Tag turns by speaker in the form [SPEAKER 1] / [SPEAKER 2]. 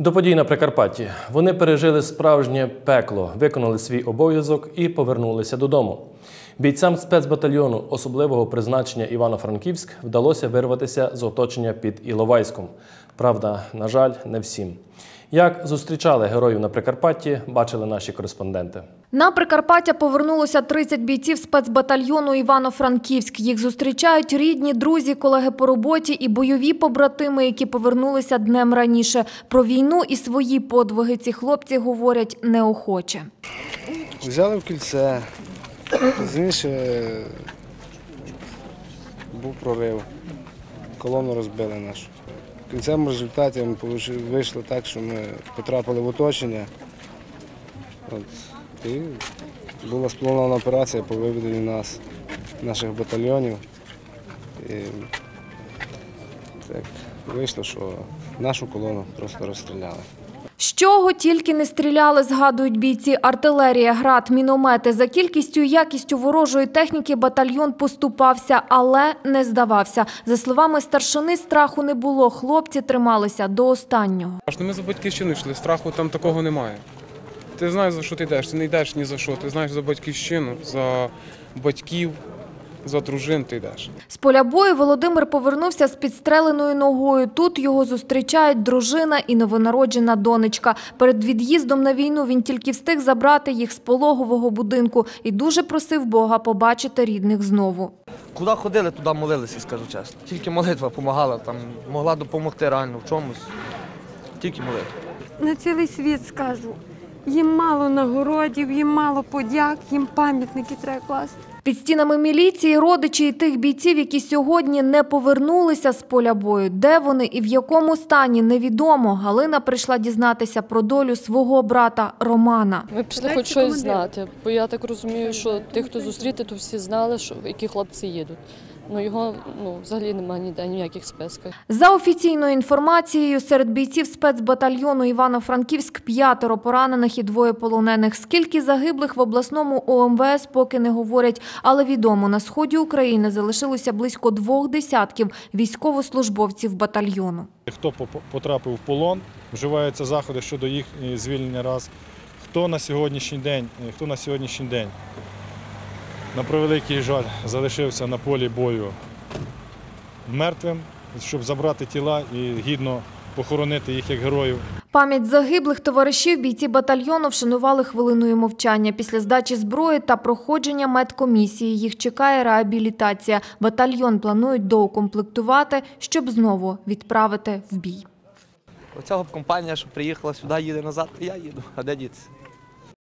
[SPEAKER 1] До подій на Прикарпатті вони пережили справжнє пекло, виконали свій обов'язок і повернулися додому. Бійцям спецбатальйону особливого призначення Івано-Франківськ вдалося вирватися з оточення під Іловайськом. Правда, на жаль, не всім. Як зустрічали героїв на Прикарпатті, бачили наші кореспонденти.
[SPEAKER 2] На Прикарпаття повернулося 30 бійців спецбатальйону Івано-Франківськ. Їх зустрічають рідні, друзі, колеги по роботі і бойові побратими, які повернулися днем раніше. Про війну і свої подвиги ці хлопці говорять неохоче.
[SPEAKER 3] Взяли в кільце. Пізніше був прорив. Колону розбили нашу. В кінцевому результаті вийшло так, що ми потрапили в оточення. От. І була спланована операція по виведенню нас, наших батальйонів. І так вийшло, що нашу колону просто розстріляли.
[SPEAKER 2] З чого тільки не стріляли, згадують бійці артилерія, град, міномети. За кількістю і якістю ворожої техніки батальйон поступався, але не здавався. За словами старшини, страху не було. Хлопці трималися до останнього.
[SPEAKER 4] Аж ми за батьківщину йшли, страху там такого немає. Ти знаєш, за що ти йдеш, ти не йдеш ні за що. Ти знаєш за батьківщину, за батьків, за дружин ти йдеш.
[SPEAKER 2] З поля бою Володимир повернувся з підстреленою ногою. Тут його зустрічають дружина і новонароджена донечка. Перед від'їздом на війну він тільки встиг забрати їх з пологового будинку і дуже просив Бога побачити рідних знову.
[SPEAKER 5] Куди ходили, туди молилися, скажу чесно. Тільки молитва допомагала, там могла допомогти реально в чомусь. Тільки молитва.
[SPEAKER 6] на цілий світ скажу. Їм мало нагородів, їм мало подяк, їм пам'ятники треба класти.
[SPEAKER 2] Під стінами міліції родичі і тих бійців, які сьогодні не повернулися з поля бою. Де вони і в якому стані, невідомо. Галина прийшла дізнатися про долю свого брата Романа.
[SPEAKER 7] Ми пішли хоч щось знати, бо я так розумію, що тих, хто зустріти, то всі знали, що які хлопці їдуть. Ну його ну взагалі немає ніде ніяких списків.
[SPEAKER 2] За офіційною інформацією, серед бійців спецбатальйону Івано-Франківськ п'ятеро поранених і двоє полонених. Скільки загиблих в обласному ОМВС поки не говорять, але відомо, на сході України залишилося близько двох десятків військовослужбовців батальйону.
[SPEAKER 8] Хто потрапив в полон, вживаються заходи щодо їх е, звільнення раз. Хто на сьогоднішній день, е, хто на сьогоднішній день, на превеликий жаль, залишився на полі бою мертвим, щоб забрати тіла і гідно похоронити їх як героїв.
[SPEAKER 2] Пам'ять загиблих товаришів бійці батальйону вшанували хвилиною мовчання. Після здачі зброї та проходження медкомісії їх чекає реабілітація. Батальйон планують доукомплектувати, щоб знову відправити в бій.
[SPEAKER 5] Оця компанія, що приїхала сюди, їде назад, я їду. А де діти?